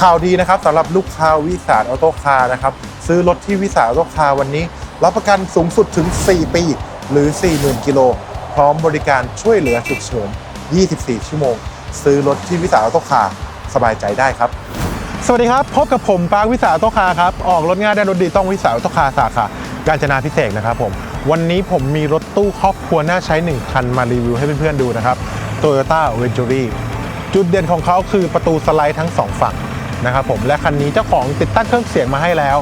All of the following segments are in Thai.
ข่าวดีนะครับสำหรับลูกค้าวิสาออโต้คาร์นะครับซื้อรถที่วิสาออโต้คาร์วันนี้ รับประกันสูงสุดถึง 4 ปี หรือ 40,000 กิโล พร้อมบริการช่วยเหลือฉุกเฉิน 24 ชั่วโมง ซื้อรถที่วิสาออโต้คาร์สบายใจได้ครับ สวัสดีครับ พบกับผมปาร์ควิสาออโตคาร์ครับ ออกรถง่ายได้รถดีต้องวิสาออโตคาร์สาขาการจนาพิเศษนะครับผมวันนี้ผมมีรถตู้ครอบครัวน่าใช้ 1 คันมารีวิวให้เพื่อนๆดูนะครับ Toyota Ventury จุดเด่นของเขาคือประตูสไลด์ทั้ง 2 ฝั่ง นะครับผมและคันนี้เจ้าของติดตั้งเครื่องเสียงมาให้แล้ว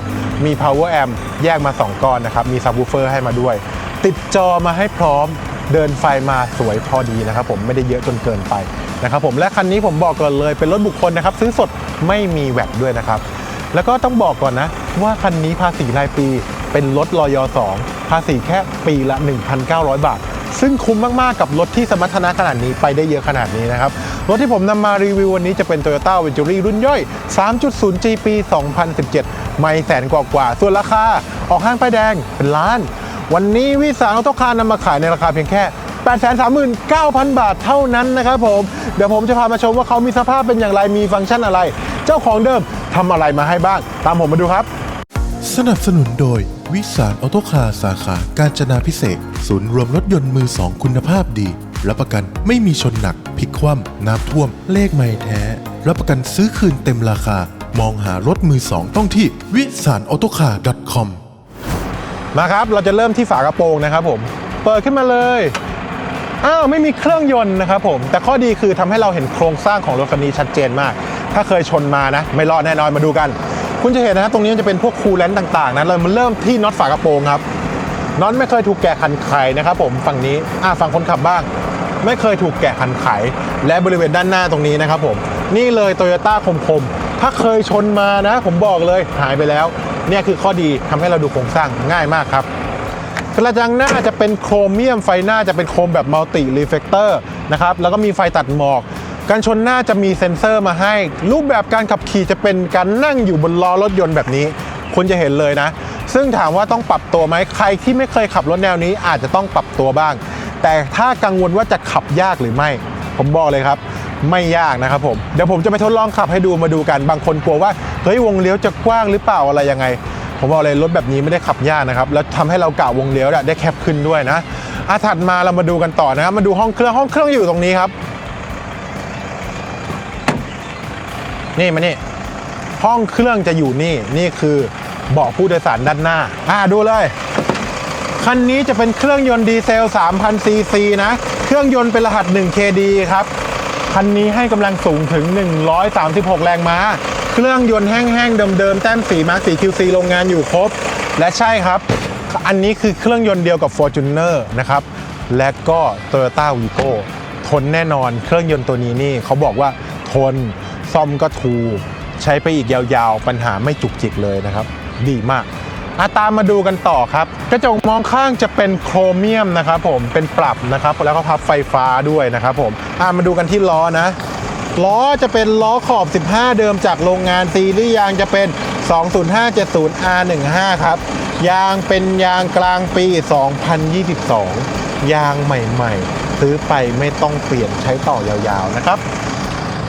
มี power amp แยกมา 2 ก้อนนะครับมี subwoofer ให้มาด้วย ติดจอมาให้พร้อมเดินไฟมาสวยพอดีนะครับผมไม่ได้เยอะจนเกินไปนะครับผมและคันนี้ผมบอกก่อนเลยเป็นรถบุคคลนะครับ ซื้อสดไม่มีแวดด้วยนะครับ แล้วก็ต้องบอกก่อนนะว่าคันนี้ภาษีรายปีเป็นรถรอยอ2ภาษีแค่ปีละ 1,900 บาท ซึ่งคุ้มมาก ๆ กับรถที่สมรรถนะขนาดนี้ไปได้เยอะขนาดนี้นะครับ รถที่ผมนำมารีวิววันนี้จะเป็น Toyota Ventury รุ่นย่อย 3.0G ปี 2017 ไม่แสนกว่าๆส่วนราคา ออกห้างป้ายแดงเป็นล้าน วันนี้วิสารออโตคารนำมาขายในราคาเพียงแค่839,000 บาทเท่านั้นนะครับผม เดี๋ยวผมจะพามาชมว่าเขามีสภาพเป็นอย่างไร มีฟังก์ชันอะไร เจ้าของเดิมทำอะไรมาให้บ้าง ตามผมมาดูครับ สนับสนุนโดย วิสารออโตคาร์สาขา การจนาพิเศษ ศูนย์รวมรถยนต์มือสองคุณภาพดี รับประกันไม่มีชนหนักพลิกคว่ำน้ำท่วม เลขไม่แท้ รับประกันซื้อคืนเต็มราคา มองหารถมือสองต้องที่วิสารออโตคาร์ .com มาครับ เราจะเริ่มที่ฝากระโปรงนะครับผม เปิดขึ้นมาเลย อ้าว ไม่มีเครื่องยนต์นะครับผม แต่ข้อดีคือทำให้เราเห็นโครงสร้างของรถคันนี้ชัดเจนมาก ถ้าเคยชนมานะ ไม่รอดแน่นอนมาดูกัน คุณจะเห็นนะครับตรงนี้จะเป็นพวกคูลเลนต์ต่างๆนะเรามาเริ่มที่น็อตฝากระโปรงครับน็อตไม่เคยถูกแกะคันไขนะครับผมฝั่งนี้อ่าฝั่งคนขับบ้าง ไม่เคยถูกแกะคันไข และบริเวณด้านหน้าตรงนี้นะครับผมนี่เลยโตโยต้าคมๆถ้าเคยชนมานะ ผมบอกเลยหายไปแล้ว เนี่ยคือข้อดีทำให้เราดูโครงสร้างง่ายมากครับกระจังหน้าจะเป็นโครเมียมไฟหน้าจะเป็นโครมแบบมัลติรีเฟกเตอร์นะครับแล้วก็มีไฟตัดหมอก การชนหน้าจะมีเซ็นเซอร์มาให้ รูปแบบการขับขี่จะเป็นการนั่งอยู่บนล้อรถยนต์แบบนี้ คุณจะเห็นเลยนะ ซึ่งถามว่าต้องปรับตัวไหมใครที่ไม่เคยขับรถแนวนี้อาจจะต้องปรับตัวบ้าง แต่ถ้ากังวลว่าจะขับยากหรือไม่ ผมบอกเลยครับ ไม่ยากนะครับผมเดี๋ยวผมจะไปทดลองขับให้ดูมาดูกัน บางคนกลัวว่าเฮ้ยวงเลี้ยวจะกว้างหรือเปล่าอะไรยังไง ผมบอกเลยรถแบบนี้ไม่ได้ขับยากนะครับแล้วทำให้เรากะวงเลี้ยวได้แคบขึ้นด้วยนะอาถัดมาเรามาดูกันต่อนะครับมาดูห้องเครื่องห้องเครื่องอยู่ตรงนี้ครับ นี่มานี่ห้องเครื่องจะอยู่นี่นี่คือเบาะผู้โดยสารด้านหน้า อ่าดูเลย คันนี้จะเป็นเครื่องยนต์ดีเซล 3,000 ซีซีนะ เครื่องยนต์เป็นรหัส 1KD ครับ คันนี้ให้กำลังสูงถึง 136 แรงม้า เครื่องยนต์แห้งๆ เดิมๆ แต้มสีมาร์คสี QC โรงงานอยู่ครบ และใช่ครับ อันนี้คือเครื่องยนต์เดียวกับ Fortuner นะครับ และก็ Toyota Vigo ทนแน่นอน เครื่องยนต์ตัวนี้นี่เขาบอกว่าทน ซ่อมก็ถูก ใช้ไปอีกยาวๆ ปัญหาไม่จุกจิกเลยนะครับ ดีมากอาตามมาดูกันต่อครับ กระจกมองข้างจะเป็นโครเมียมนะครับผมเป็นปรับนะครับ แล้วก็พับไฟฟ้าด้วยนะครับผมอ่ามาดูกันที่ล้อนะ ล้อจะเป็นล้อขอบ 15 เดิมจากโรงงานซีรีส์ยางจะเป็น 20570R15 ครับ ยางเป็นยางกลางปี 2022 ยางใหม่ๆ ซื้อไปไม่ต้องเปลี่ยนใช้ต่อยาวๆนะครับ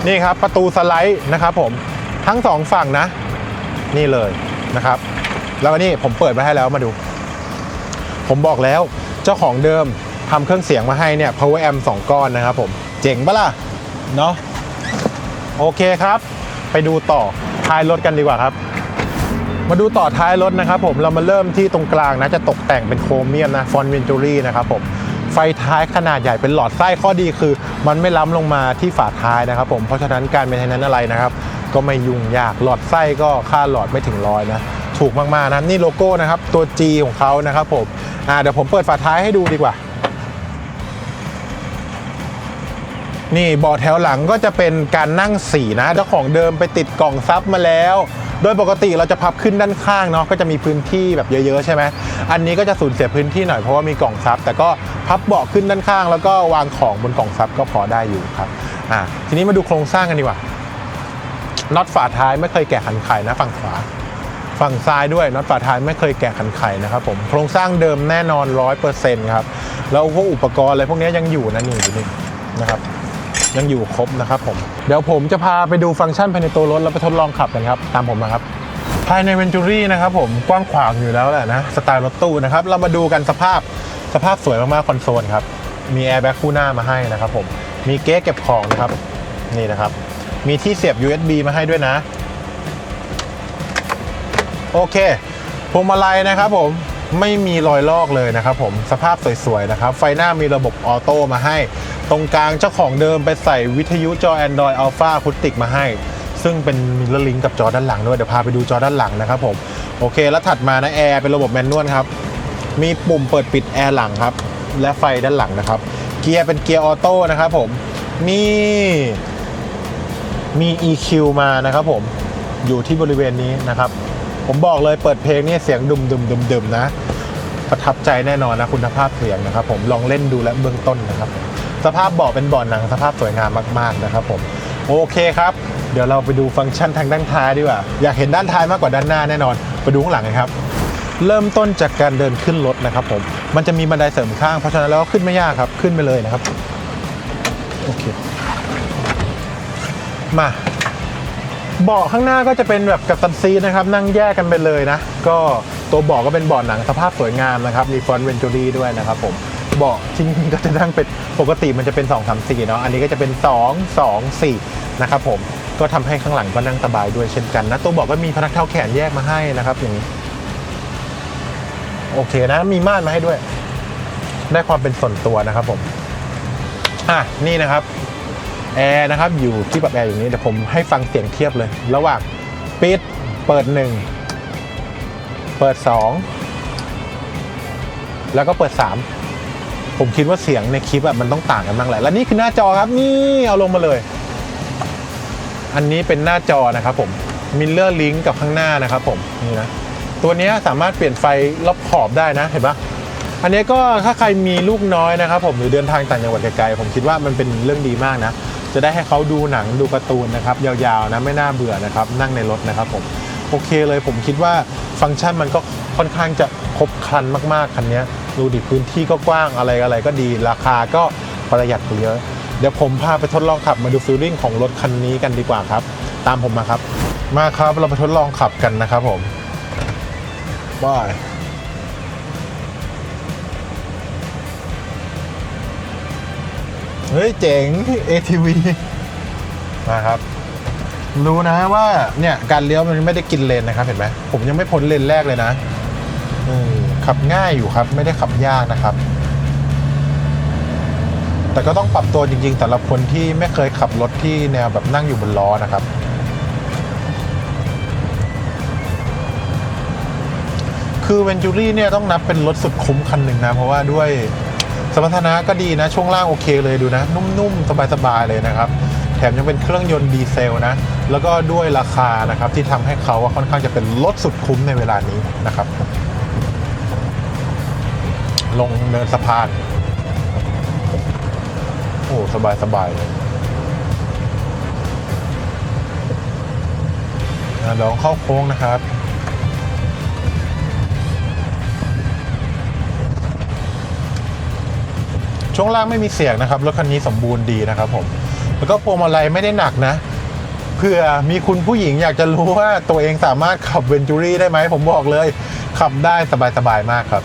นี่ครับประตูสไลด์นะครับผมทั้งสองฝั่งนะ นี่เลยนะครับ แล้วก็นี่ผมเปิดมาให้แล้วมาดู ผมบอกแล้วเจ้าของเดิมทำเครื่องเสียงมาให้เนี่ย power amp 2ก้อนนะครับผมเจ๋งปะล่ะ เนาะโอเคครับ ไปดูต่อท้ายรถกันดีกว่าครับ มาดูต่อท้ายรถนะครับผมเรามาเริ่มที่ตรงกลางนะจะตกแต่งเป็นโครเมียมนะฟอนเวนจูรี่นะครับผม ไฟท้ายขนาดใหญ่เป็นหลอดไส้ข้อดีคือ มันไม่ล้ำลงมาที่ฝาท้ายนะครับผมเพราะฉะนั้นการเป็นนั้นอะไรนะครับ ก็ไม่ยุ่งยากหลอดไส้ก็ค่าหลอดไม่ถึงร้อยนะถูกมากๆนะนี่โลโก้นะครับตัว G ของเขานะครับผมอ่าเดี๋ยวผมเปิดฝาท้ายให้ดูดีกว่า นี่เบาะแถวหลังก็จะเป็นการนั่งสีนะเจ้าของเดิมไปติดกล่องซับมาแล้ว โดยปกติเราจะพับขึ้นด้านข้างเนาะก็จะมีพื้นที่แบบเยอะๆใช่ไหมอันนี้ก็จะสูญเสียพื้นที่หน่อยเพราะว่ามีกล่องซับ แต่ก็พับเบาะขึ้นด้านข้าง แล้วก็วางของบนกล่องซับก็พอได้อยู่ครับอ่าทีนี้มาดูโครงสร้างกันดีกว่าน็อตฝาท้ายไม่เคยแกะขันไขนะฝั่งขวาฝั่งซ้ายด้วยน็อตฝาท้ายไม่เคยแกะขันไขนะครับผมโครงสร้างเดิมแน่นอน 100%ครับแล้วพวกอุปกรณ์อะไรพวกนี้ยังอยู่นะนี่อยู่นี่นะครับ ยังอยู่ครบนะครับผม เดี๋ยวผมจะพาไปดูฟังก์ชันภายในตัวรถแล้วไปทดลองขับกันครับ ตามผมมาครับ ภายในเวนจูรี่นะครับผมกว้างขวางอยู่แล้วแหละนะสไตล์รถตู้นะครับ เรามาดูกันสภาพสภาพสวยมากๆคอนโซลครับ มีแอร์แบ็กคู่หน้ามาให้นะครับผมมีเก๊เก็บของนะครับนี่นะครับ มีที่เสียบ USB มาให้ด้วยนะ โอเคพวงมาลัยนะครับผมไม่มีรอยลอกเลยนะครับผมสภาพสวยๆนะครับ ไฟหน้ามีระบบออโต้มาให้ ตรงกลางเจ้าของเดิมไปใส่วิทยุจอ Android Alpha Acoustic มาให้ ซึ่งเป็นมิลลิงกับจอด้านหลังด้วย เดี๋ยวพาไปดูจอด้านหลังนะครับผม โอเค แล้วถัดมานะแอร์เป็นระบบแมนนวลครับ มีปุ่มเปิดปิดแอร์หลังครับ และไฟด้านหลังนะครับ เกียร์เป็นเกียร์ออโต้นะครับผมมีมี EQ มานะครับผม อยู่ที่บริเวณนี้นะครับ ผมบอกเลยเปิดเพลงนี่เสียงดุมดุมดุมดุมนะ ประทับใจแน่นอนนะคุณภาพเสียงนะครับผม ลองเล่นดูและเบื้องต้นนะครับ สภาพเบาะเป็นเบาะหนังสภาพสวยงามมากๆนะครับผมโอเคครับ เดี๋ยวเราไปดูฟังก์ชันทางด้านท้ายดีกว่า อยากเห็นด้านท้ายมากกว่าด้านหน้าแน่นอน ไปดูข้างหลังกันครับ เริ่มต้นจากการเดินขึ้นรถนะครับผมมันจะมีบันไดเสริมข้างเพราะฉะนั้นแล้วก็ขึ้นไม่ยากครับขึ้นไปเลยนะครับโอเคมาเบาะข้างหน้าก็จะเป็นแบบกับตันซีนะครับนั่งแยกกันไปเลยนะ ก็ตัวเบาะก็เป็นเบาะหนังสภาพสวยงามนะครับมีฟอนต์เวนจูรี่ด้วยนะครับผม เบาะจริงๆก็จะนั่งเป็นปกติมันจะเป็น2 3 4เนาะอันนี้ก็จะเป็น 2 2 4นะครับผมก็ทำให้ข้างหลังก็นั่งสบายด้วยเช่นกันนะตัวเบาะก็มีพนักเท้าแขนแยกมาให้นะครับอย่างนี้โอเคนะมีม่านมาให้ด้วย ได้ความเป็นส่วนตัวนะครับผมอะนี่นะครับแอร์นะครับอยู่ที่ปรับแอร์อย่างนี้เดี๋ยวผมให้ฟังเสียงเทียบเลย ระหว่างปิดเปิด1เปิด2แล้วก็เปิด3 ผมคิดว่าเสียงในคลิปอะมันต้องต่างกันบ้างแหละและนี่คือหน้าจอครับนี่เอาลงมาเลย อันนี้เป็นหน้าจอนะครับผมมิลเลอร์ลิงกับข้างหน้านะครับผมนี่นะตัวนี้สามารถเปลี่ยนไฟรอบขอบได้นะเห็นปะอันนี้ก็ถ้าใครมีลูกน้อยนะครับผมหรือเดินทางต่างจังหวัดไกลๆผมคิดว่ามันเป็นเรื่องดีมากนะ จะได้ให้เขาดูหนังดูการ์ตูนนะครับยาวๆนะไม่น่าเบื่อนะครับนั่งในรถนะครับผมโอเคเลยผมคิดว่าฟังก์ชันมันก็ค่อนข้างจะครบครันมากๆคันนี้ ดูดิพื้นที่ก็กว้างอะไรอะไรก็ดีราคาก็ประหยัดไปเยอะเดี๋ยวผมพาไปทดลองขับมาดูฟีลลิ่งของรถคันนี้กันดีกว่าครับ ตามผมมาครับ มาครับเราไปทดลองขับกันนะครับผมบายเฮ้ยเจ๋ง ATV มาครับ รู้นะว่าเนี่ยการเลี้ยวมันไม่ได้กินเลนนะครับเห็นไหมผมยังไม่พ้นเลนแรกเลยนะเออ ขับง่ายอยู่ครับ ไม่ได้ขับยากนะครับ แต่ก็ต้องปรับตัวจริงๆสำหรับคนที่ไม่เคยขับรถที่แนวแบบนั่งอยู่บนล้อนะครับ คือเวนจูรี่เนี่ยต้องนับเป็นรถสุดคุ้มคันหนึ่งนะ เพราะว่าด้วยสมรรถนะก็ดีนะ ช่วงล่างโอเคเลยดูนะ นุ่มๆ สบายๆ เลยนะครับ แถมยังเป็นเครื่องยนต์ดีเซลนะ แล้วก็ด้วยราคานะครับที่ทำให้เขาว่าค่อนข้างจะเป็นรถสุดคุ้มในเวลานี้นะครับ ลงเนินสะพาน โอ้สบายๆเลยลองเข้าโค้งนะครับช่วงล่างไม่มีเสียงนะครับรถคันนี้สมบูรณ์ดีนะครับผม แล้วก็พวงมาลัยไม่ได้หนักนะเพื่อมีคุณผู้หญิงอยากจะรู้ว่าตัวเองสามารถขับเวนจูรี่ได้ไหมผมบอกเลย ขับได้สบายๆมากครับ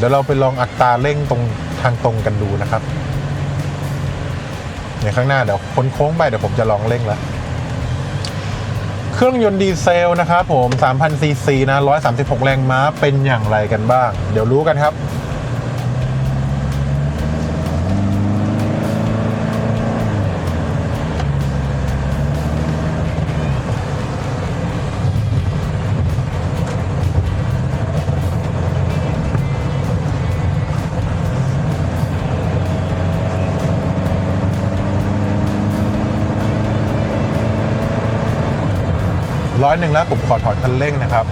เดี๋ยวเราไปลองอัตราเร่งตรงทางตรงกันดูนะครับในข้างหน้าเดี๋ยวพ้นโค้งไปเดี๋ยวผมจะลองเร่งแล้วเครื่องยนต์ดีเซลนะครับผม3,000ซีซีนะ136 แรงม้าเป็นอย่างไรกันบ้าง เดี๋ยวรู้กันครับ ร้อยหนึ่งแล้วผมขอถอนคันเร่งนะครับ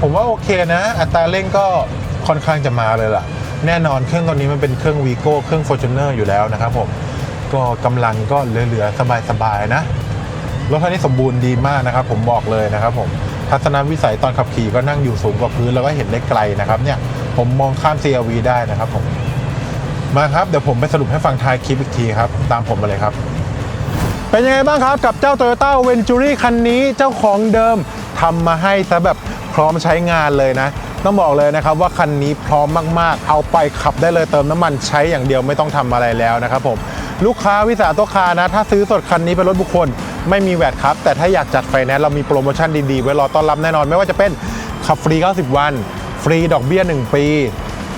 ผมว่าโอเคนะ อัตราเร่งก็ค่อนข้างจะมาเลยล่ะ แน่นอนเครื่องตัวนี้มันเป็นเครื่องวีโก้เครื่อง f o r t u n e r อยู่แล้วนะครับผมก็กำลังก็เหลือๆ สบายๆนะรถคันนี้สมบูรณ์ดีมากนะครับ ผมบอกเลยนะครับผมทัศนวิสัยตอนขับขี่ก็นั่งอยู่สูงกว่าพื้นแล้วก็เห็นได้ไกลนะครับเนี่ยผมมองข้าม CRV ได้นะครับผมมาครับ เดี๋ยวผมไปสรุปให้ฟังท้ายคลิปอีกทีครับ ตามผมมาเลยครับ เป็นยังไงบ้างครับกับเจ้า Toyota Venturi คันนี้เจ้าของเดิมทำมาให้ซะแบบพร้อมใช้งานเลยนะ ต้องบอกเลยนะครับว่าคันนี้พร้อมมากๆ เอาไปขับได้เลยเติมน้ำมันใช้อย่างเดียวไม่ต้องทำอะไรแล้วนะครับผมลูกค้าวิสาตัวคานะ ถ้าซื้อสดคันนี้เป็นรถบุคคล ไม่มีแวดครับ แต่ถ้าอยากจัดไฟแนนซ์เรามีโปรโมชั่นดีๆ ไว้รอต้อนรับแน่นอน ไม่ว่าจะเป็นขับฟรี 90 วัน ฟรีดอกเบี้ย 1 ปี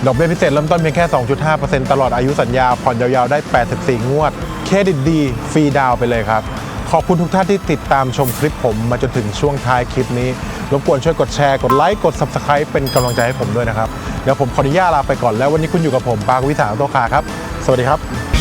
ดอกเบี้ยพิเศษเริ่มต้นเพียงแค่ 2.5%ตลอดอายุสัญญา ผ่อนยาวๆ ได้ 84 งวด เครดิตดี ฟรีดาวไปเลยครับ ขอบคุณทุกท่านที่ติดตามชมคลิปผมมาจนถึงช่วงท้ายคลิปนี้ รบกวนช่วยกดแชร์ กดไลค์ กด Subscribe เป็นกำลังใจให้ผมด้วยนะครับ เดี๋ยวผมขออนุญาตลาไปก่อนแล้ววันนี้คุณอยู่กับผมปาร์ควิสาโตคาครับ สวัสดีครับ